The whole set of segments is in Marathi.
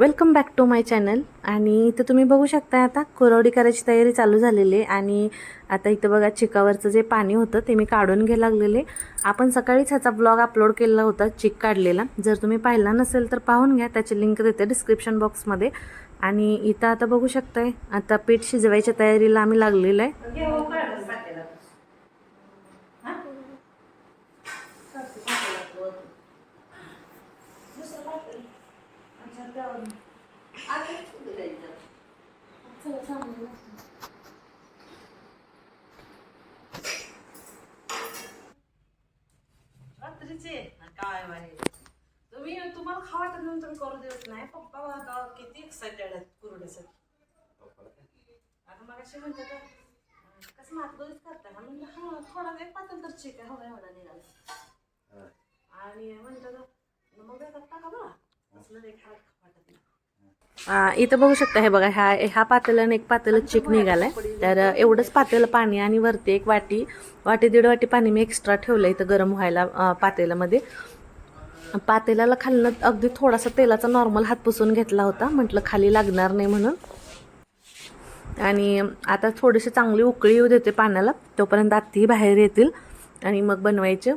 Welcome back to my channel आणि इथं तुम्ही बघू शकता आता कोरवडी करायची तयारी चालू झालेली आहे. आणि आता इथं बघा चिकावरचं जे पाणी होतं ते मी काढून घ्यायला लागलेले आपण सकाळीच ह्याचा ब्लॉग अपलोड केलेला होता चिक काढलेला. जर तुम्ही पाहिला नसेल तर पाहून घ्या त्याची लिंक देते डिस्क्रिप्शन बॉक्समध्ये आणि इथं आता बघू शकताय आता पीठ शिजवायच्या तयारीला आम्ही लागलेलं आहे. रात्रीचे. काय बाहेर तुम्ही तुम्हाला खावा वाटत म्हणून तुम्ही करू देत नाही. पप्पा किती एक्साइटेड आहेत कुरड्यासाठी. आता मग अशी म्हणते का कसं मातगोळीच करता ना म्हणलं हा थोडा वेळ पातळ तर चिक आहे. हवा एवढा निघाला आणि म्हणतात मग टाका बघा इथं बघू शकता हे बघा ह्या ह्या पातेल्यानं एक पातेलं चिक निघालाय. तर एवढंच पातेलं पाणी आणि वरती एक वाटी वाटी दीड वाटी पाणी मी एक्स्ट्रा ठेवलं इथं गरम व्हायला पातेल्यामध्ये. पातेल्याला खालनं अगदी थोडासा तेलाचा नॉर्मल हात पुसून घेतला होता. म्हटलं खाली लागणार नाही म्हणून. आणि आता थोडीशी चांगली उकळी येऊ देते पाण्याला. तोपर्यंत आत्तीही बाहेर येतील आणि मग बनवायचे.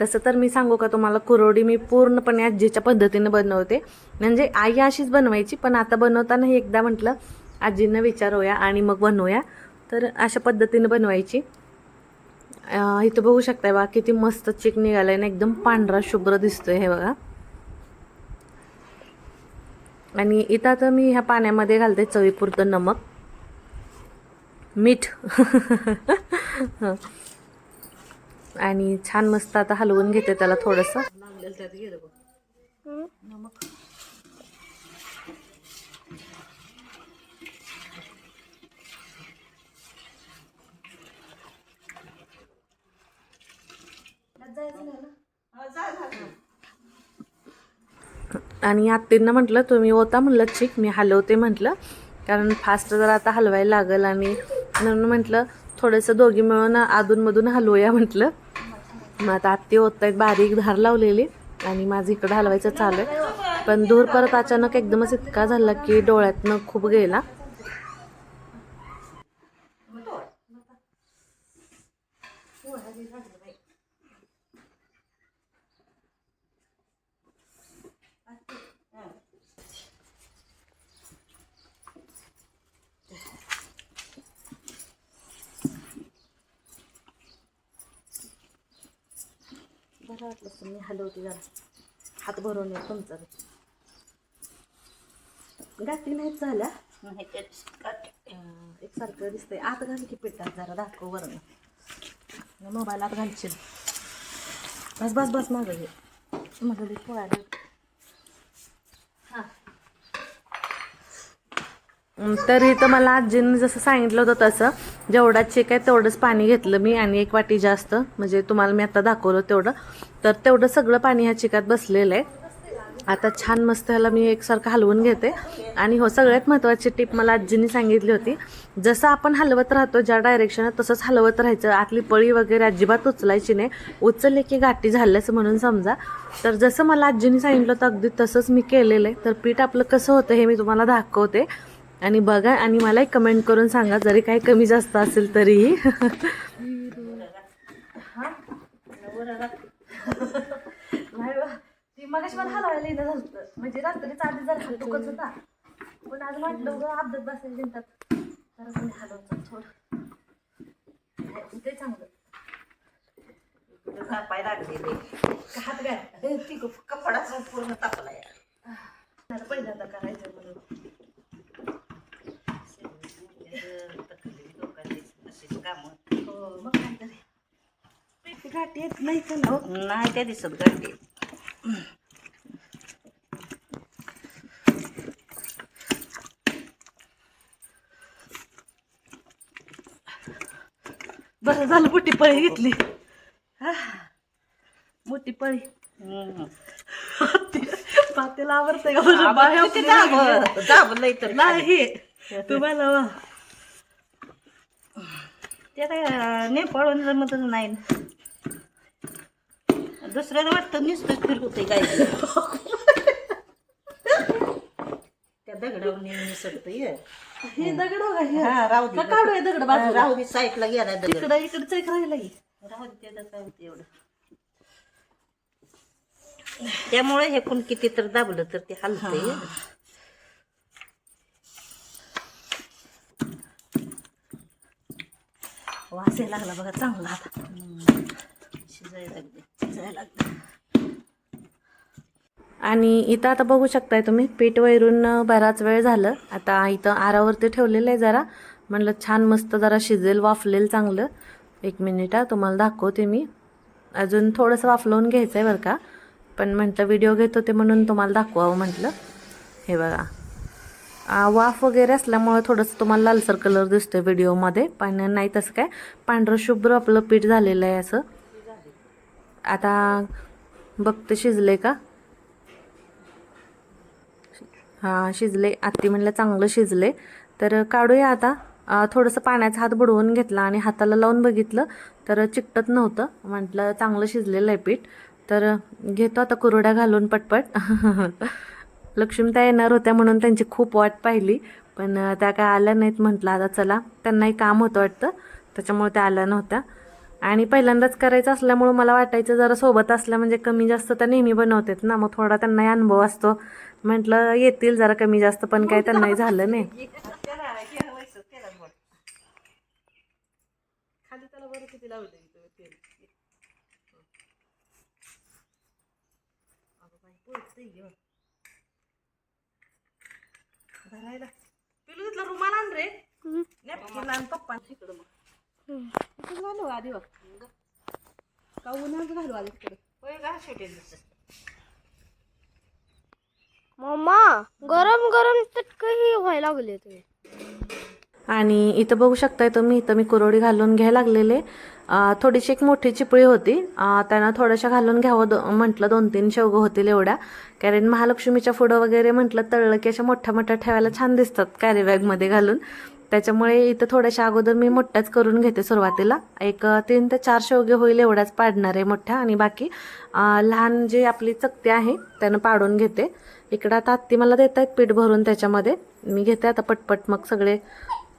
तसं तर मी सांगू का तुम्हाला कुरोडी मी पूर्णपणे आजीच्या पद्धतीने बनवते. म्हणजे आई अशीच बनवायची पण आता बनवताना एकदा म्हटलं आजींना विचारूया आणि मग बनवूया. तर अशा पद्धतीने बनवायची. इथं बघू शकताय बा किती मस्त चिक निघालाय ना एकदम पांढरा शुभ्र दिसतोय हे बघा. आणि इथं आता मी ह्या पाण्यामध्ये घालते चवीपुरतं नमक. मीठ. आणि छान मस्त आता हलवून घेते त्याला थोडंसं. त्यात आणि आत्तींना म्हटलं तुम्ही होता म्हणलं चिक मी हलवते म्हटलं. कारण फास्ट जर आता हलवायला लागल आणि म्हणून म्हटलं थोडंसं दोघी मिळून अधूनमधून हलवूया म्हटलं. मग आता आत्ती होत आहेत बारीक धार लावलेली आणि माझं इकडं हलवायचं चालू आहे. पण दूर परत अचानक एकदमच इतका झाला की डोळ्यातनं खूप गेला. बरं वाटलं असं मी हलवते जरा. हात भरून येईल तुमचा गाठी नाहीच. अं, एकसारखं दिसतंय. आत घाल की पिठात जरा दाखव वरण मोबाईल आत घालशील. बस बस बस मागं घे. मला लई तर इथं मला आजीनं जसं सांगितलं होतं तसं जेवढा चेक आहे तेवढंच पाणी घेतलं मी आणि एक वाटी जास्त म्हणजे तुम्हाला मी आता दाखवलं तेवढं. तर तेवढं सगळं पाणी ह्या चिकात बसलेलं आहे. आता छान मस्त ह्याला मी एकसारखं हलवून घेते. आणि हो सगळ्यात महत्त्वाची टिप मला आजींनी सांगितली होती. जसं आपण हलवत राहतो ज्या डायरेक्शनात तसंच हलवत राहायचं. आतली पळी वगैरे अजिबात उचलायची नाही. उचलले की गाठी झाल्याचं म्हणून समजा. तर जसं मला आजींनी सांगितलं होतं अगदी तसंच मी केलेलं आहे. तर पीठ आपलं कसं होतं हे मी तुम्हाला दाखवते. आणि बघा आणि मलाही कमेंट करून सांगा जरी काही कमी जास्त असेल तरीही नाही बा. ती मगाशी मला हलवायला येणं झालं म्हणजे रात्रीच आधी जर दुखत होता पण आज अपघात बसायला कोणी हलवतात थोडं. ते चांगलं. पाय हात कपडा पूर्ण तापलाय. मला पहिल्यांदा करायचं. हो मग काय गाठी येत नाही का ना? नाही त्या दिसत गाडी बरं झालं मोठी पळी घेतली. हा. मोठी पळी. पातेला आवडतंय का? तर नाही. तुम्हाला. ते काय नेपाळून जमतच नाही. दुसऱ्याला वाटतं नुसतं फिरवते काय त्या दगडावर नेऊन मिसळतं ये हे दगड हे राहू दे दगड बाजूला? राहू दे साईडला गेला दगड. इकडं इकडचं एक राहिलं राहू दे काय होतं एवढं. त्यामुळे हे कोण किती तर दाबलं तर ते हलतंय. वास लागला बघा चांगला आता. शिजायला लागले शिजायला लागले. आणि इथं आता बघू शकताय तुम्ही पीठ वैरून बराच वेळ झालं. आता इथं आरावरती ठेवलेलं आहे जरा. म्हणलं छान मस्त जरा शिजेल वाफलेल चांगलं. एक मिनिट हा तुम्हाला दाखवते मी. अजून थोडंसं वाफलवून घ्यायचं आहे बरं का. पण म्हटलं व्हिडिओ घेत होते म्हणून तुम्हाला दाखवावं म्हटलं. हे बघा. वाफ वगैरे असल्यामुळे थोडंसं तुम्हाला लालसर कलर दिसतोय व्हिडिओमध्ये पण नाही तसं काय. पांढरं शुभ्र आपलं पीठ झालेलं आहे असं. आता बघते शिजले का? हां शिजले आत्ती म्हणलं चांगलं शिजले तर काढूया आता. थोडंसं पाण्याचा हात बुडवून घेतला आणि हाताला लावून बघितलं. तर चिकटत नव्हतं. म्हटलं चांगलं शिजलेलं आहे पीठ. तर घेतो आता कुरड्या घालून पटपट. लक्ष्मीता येणार होत्या म्हणून त्यांची खूप वाट पाहिली. पण त्या काय आल्या नाहीत म्हटलं आता चला. त्यांनाही काम होतं वाटतं. त्याच्यामुळे त्या आल्या नव्हत्या. आणि पहिल्यांदाच करायचं असल्यामुळं मला वाटायचं जरा सोबत असल्या म्हणजे कमी जास्त त्या नेहमी बनवतात ना. मग थोडा त्यांनाही अनुभव असतो. म्हटलं येतील जरा कमी जास्त पण काय त्यांनाही झालं नाही त्याला हे व्हायचं त्याला बोल खाली त्याला बरं किती लावलं इथं तेल अगं बाई पळतंय ग. पिलू तिथला रुमाल आण रे. नॅपकिन आण पप्पा तिकडं मग. घालू आधी बघ. का उन्हाचं घालू आधी तिकडं होय का दिसत मम्मा गरम गरम चटकही व्हायला लागले ते आणि इथं बघू शकताय तुम्ही इथं मी कुरोडी घालून घ्यायला लागलेले. थोडीशी एक मोठी चिपळी होती. त्यांना थोड्याशा घालून घ्यावं दो म्हटलं दोन तीन शेवगं होतील एवढ्या. कारण महालक्ष्मीच्या फुडं वगैरे म्हटलं तळलं की अशा मोठ्या मोठ्या ठेवायला छान दिसतात कॅरी बॅगमध्ये घालून. त्याच्यामुळे इथं थोड्याशा अगोदर मी मोठ्याच करून घेते सुरुवातीला. एक तीन ते चार शेवगे होईल एवढ्याच पाडणार आहे मोठ्या. आणि बाकी लहान जी आपली चकती आहे त्यानं पाडून घेते. इकडं आता आत्ती मला देत आहेत पीठ भरून त्याच्यामध्ये. मी घेते आता पटपट मग सगळे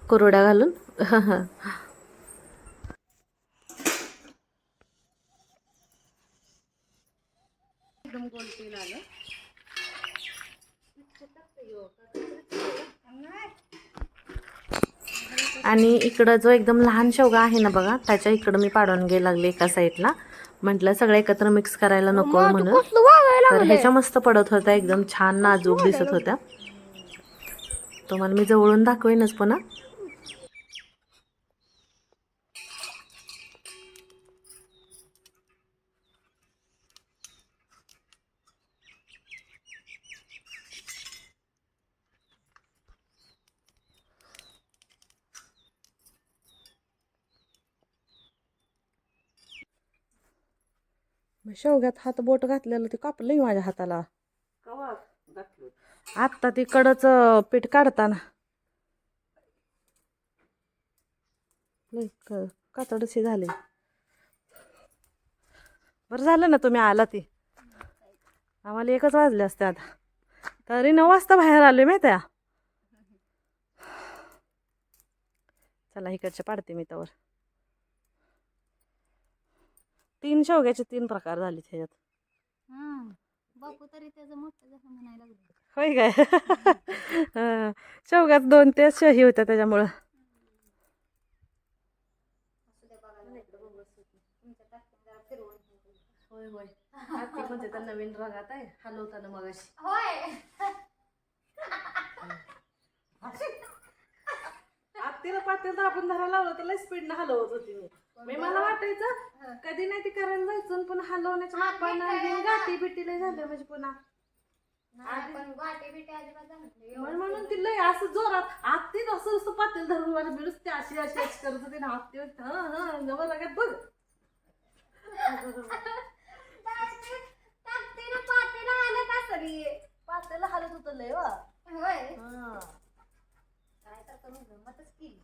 कुरोड्या घालून. आणि इकडं जो एकदम लहान शेवगा आहे ना बघा त्याच्या इकडं मी पाडून घ्यायला लागले एका साईडला. म्हटलं सगळं एकत्र मिक्स करायला नको म्हणून. तर ह्याच्या मस्त पडत होत्या एकदम छान नाजूक दिसत होत्या. तुम्हाला मी जवळून दाखवेनच पुन्हा शेवग्यात हात बोट घातलेलं ते कापलंय माझ्या हाताला. आत्ता ती कडच पीठ काढताना. कातडशी झाली. बरं झालं ना तुम्ही आला ती. आम्हाला एकच वाजले असते आता. तरी नऊ वाजता बाहेर आले माहिती आहे. चला इकडचे पाडते मी त्यावर तीन शेवग्याचे तीन प्रकार झाले त्याच्यात बापू तरी त्याचं मोठं जसं म्हणायला लागलं. होय काय? हं. शेवग्यात दोन तेच शही होत्या त्याच्यामुळं. होय होय. तर नवीन रगात आहे हलवताना मग अशी होय. आत्तीला पातेल तर आपण धरायला लावलं तर लय स्पीडनं हलवत होती मी. मी मला वाटायचं कधी नाही ती करायला जायचं पण हलवण्याच्या मापानं गाठी बिटी लय झाल्या म्हणजे पुन्हा. झालं नाही. म्हणून म्हणून ती लय असं जोरात आत्तीच असं असं पातेल धरून मला बिलूस ते अशी अशी अशी करत होती ना आत्ती हा हा जवळ लागत बघ. पातेलं हलत होतं लय वा. होय. हा. काय तर गमतच केली.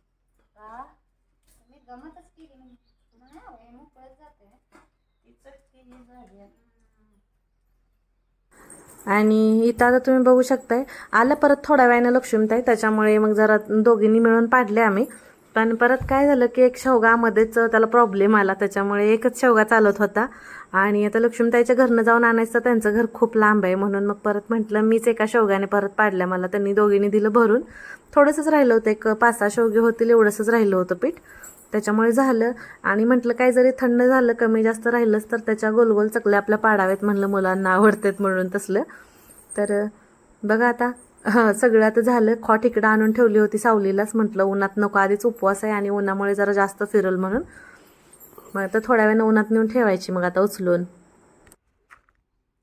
का? तुम्ही गमतच केली म्हणजे. नाही मोकळत जाते. ती चटकी झाली आणि इथं आता तुम्ही बघू शकताय आलं परत थोड्या वेळानं लक्ष्मीताई त्याच्यामुळे मग जरा दोघींनी मिळून पाडले आम्ही. पण परत काय झालं की एक शेवगामध्येच त्याला प्रॉब्लेम आला त्याच्यामुळे एकच शेवगा चालत होता. आणि आता लक्ष्मीताईच्या घरनं जाऊन आणायचं त्यांचं घर खूप लांब आहे. म्हणून मग परत म्हटलं मीच एका शेवगाने परत पाडल्या मला. त्यांनी दोघींनी दिलं भरून. थोडंसंच राहिलं होतं एक पाच सहा शेवगे होतील एवढंसंच राहिलं होतं पीठ. त्याच्यामुळे झालं. आणि म्हटलं काय जरी थंड झालं कमी जास्त राहिलंच तर त्याच्या गोलगोल चकल्या आपल्या पाडाव्यात म्हणलं मुलांना आवडतात म्हणून तसलं. तर बघा आता हां सगळं आता झालं. खॉट इकडं आणून ठेवली होती सावलीलाच. म्हटलं उन्हात नको आधीच उपवास आहे आणि उन्हामुळे जरा जास्त फिरल म्हणून. मग आता थोड्या वेळानं उन्हात नेऊन ठेवायची मग आता उचलून.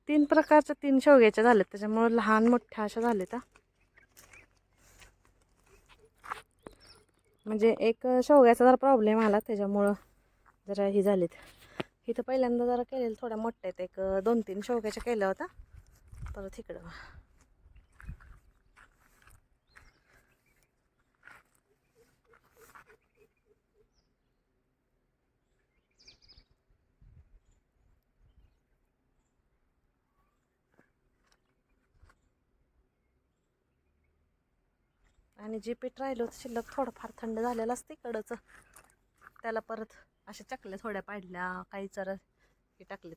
तीन प्रकारच्या तीन शेवग्याच्या झाल्यात. त्याच्यामुळे लहान मोठ्या अशा झाल्यात हा. म्हणजे एक शेवग्याचा जरा प्रॉब्लेम आला त्याच्यामुळं जरा ही झालीत. इथं पहिल्यांदा जरा केलेलं थोड्या मोठ्या आहेत. एक दोन तीन शेवग्याच्या केल्या होत्या. परत इकडं आणि जे पीठ राहिलं होतं शिल्लक थोडंफार थंड झालेलं असते इकडंच. त्याला परत अशा चकल्या थोड्या पाडल्या काही चर हे टाकलेत.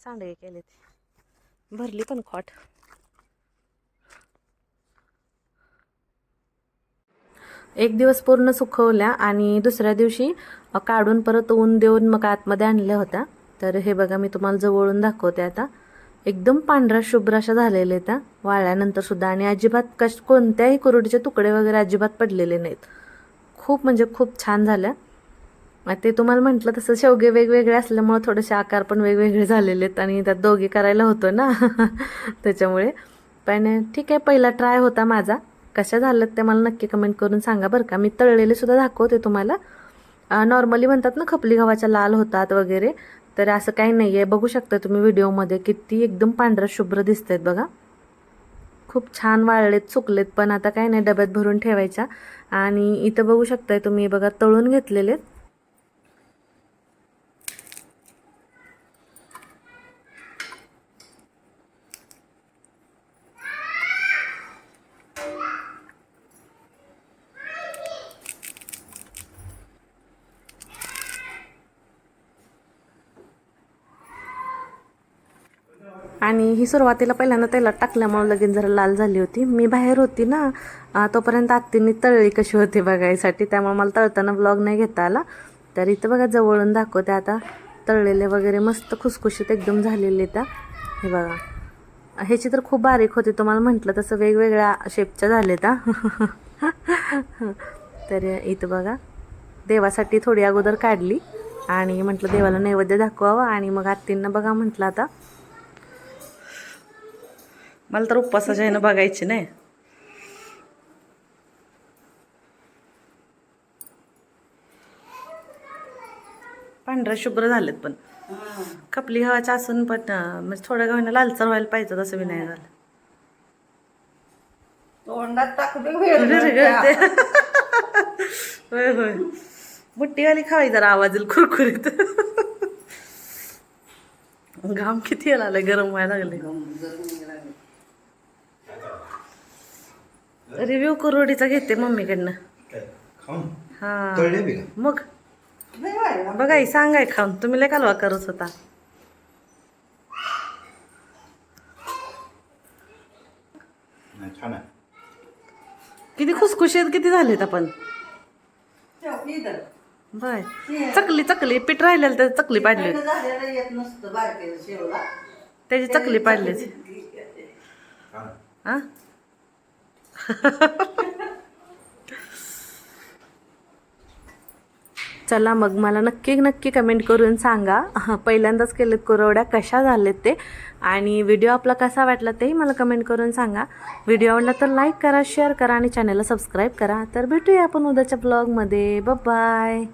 सांडगे केलेत. भरली पण खोट. एक दिवस पूर्ण सुकवल्या आणि दुसऱ्या दिवशी काढून परत ऊन देऊन मग आतमध्ये आणल्या होत्या. तर हे बघा मी तुम्हाला जवळून दाखवते आता. एकदम पांढरा शुभ्र अशा झालेल्या त्या वाळल्यानंतर सुद्धा आणि अजिबात कश कोणत्याही कुरडीचे तुकडे वगैरे अजिबात पडलेले नाहीत. खूप म्हणजे खूप छान झाल्या. मग ते तुम्हाला म्हटलं तसं शेवगे वेगवेगळे असल्यामुळं थोडेसे आकार पण वेगवेगळे झालेले आहेत आणि त्यात दोघे करायला होतो ना. त्याच्यामुळे. पण ठीक आहे पहिला ट्राय होता माझा. कशा झाल्यात ते मला नक्की कमेंट करून सांगा बरं का. मी तळलेले सुद्धा दाखवते तुम्हाला. नॉर्मली म्हणतात ना खपली गव्हाच्या लाल होतात वगैरे. तर असं काही नाही आहे बघू शकता तुम्ही व्हिडिओमध्ये किती एकदम पांढरा शुभ्र दिसत आहेत बघा. खूप छान वाळलेत सुकलेत पण आता काही नाही डब्यात भरून ठेवायच्या. आणि इथं बघू शकताय तुम्ही बघा तळून घेतलेले आणि ही सुरुवातीला पहिल्यांदा तेलात टाकल्यामुळे लगेच जरा लाल झाली होती. मी बाहेर होती ना तोपर्यंत आत्तींनी तळली कशी होती बघायसाठी. त्यामुळे मला तळताना ब्लॉग नाही घेता आला. तर इथं बघा जवळून दाखवते आता. तळलेले वगैरे मस्त खुसखुशीत एकदम झालेले त्या हे बघा. ह्याची तर खूप बारीक होती. तुम्हाला म्हटलं तसं वेगवेगळ्या शेपच्या झाले त्या तर इथं बघा. देवासाठी थोडी अगोदर काढली. आणि म्हटलं देवाला नैवेद्य दाखवावं. आणि मग आत्तींना बघा म्हटलं आता. मला तर उपवासाच्या ह्यानं बघायची नाही. पांढऱ्या शुभ्र झालेत पण. खपली गव्हाच्या असून पण म्हणजे थोड्या गव्हानं लालसर व्हायला पाहिजे तसं बी नाही झालं. तोंडात. होय होय. बुट्टीवाली खावाय जरा आवाज येईल कुरकुरीत. घाम किती यायला गरम व्हायला लागले रिव्ह्यू कुरवडीचा घेते मम्मीकडनं. हा. तळले बी का? मग? बघा ही सांगाय खाऊन. तुम्ही लय कालवा करत होता. नाही छान आहे किती खुसखुशीत किती झालेत आपण? बाय. चकली चकली. पीठ राहिलेलं त्याची चकली पाडली त्याची चकली पाडली हा. चला मग मला नक्की नक्की कमेंट करून सांगा. पहिल्यांदाच केलेत कुरवड्या. कशा झालेत ते? आणि व्हिडिओ आपला कसा वाटला तेही मला कमेंट करून सांगा. व्हिडिओ आवडला तर लाईक करा शेअर करा आणि चॅनलला सबस्क्राईब करा. तर भेटूया आपण उद्याच्या ब्लॉगमध्ये बाय